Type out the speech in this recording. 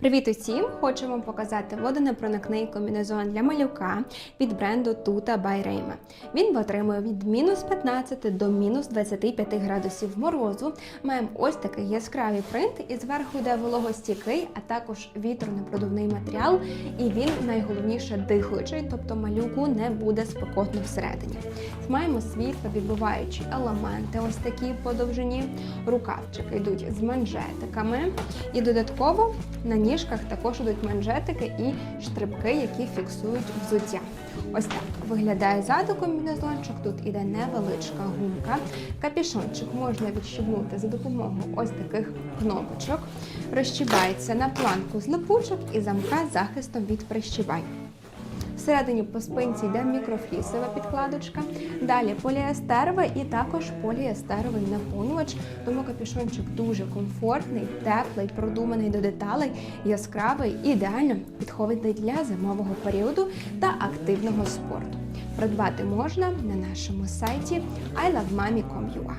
Привіт усім! Хочу вам показати водонепроникний комбінезон для малюка від бренду Tuta by Rayma. Він витримує від мінус 15 до мінус 25 градусів морозу. Маємо ось такий яскравий принт, і зверху йде вологостійкий, а також вітронепродувний матеріал. І він найголовніше дихаючий, тобто малюку не буде спекотно всередині. Маємо світловідбиваючі елементи, ось такі по довжині. Рукавчики йдуть з манжетиками. І додатково на ніжках також йдуть манжетики і штрибки, які фіксують взуття. Ось так виглядає ззаду комбінезончик. Тут іде невеличка гумка. Капішончик можна відщібнути за допомогою ось таких кнопочок. Розщібається на планку з липучок і замка захистом від прищібань. Всередині по спинці йде мікрофлісова підкладочка, далі поліестерова і також поліестеровий наповнювач. Тому капюшончик дуже комфортний, теплий, продуманий до деталей, яскравий, ідеально підходить для зимового періоду та активного спорту. Придбати можна на нашому сайті ilovemami.com.ua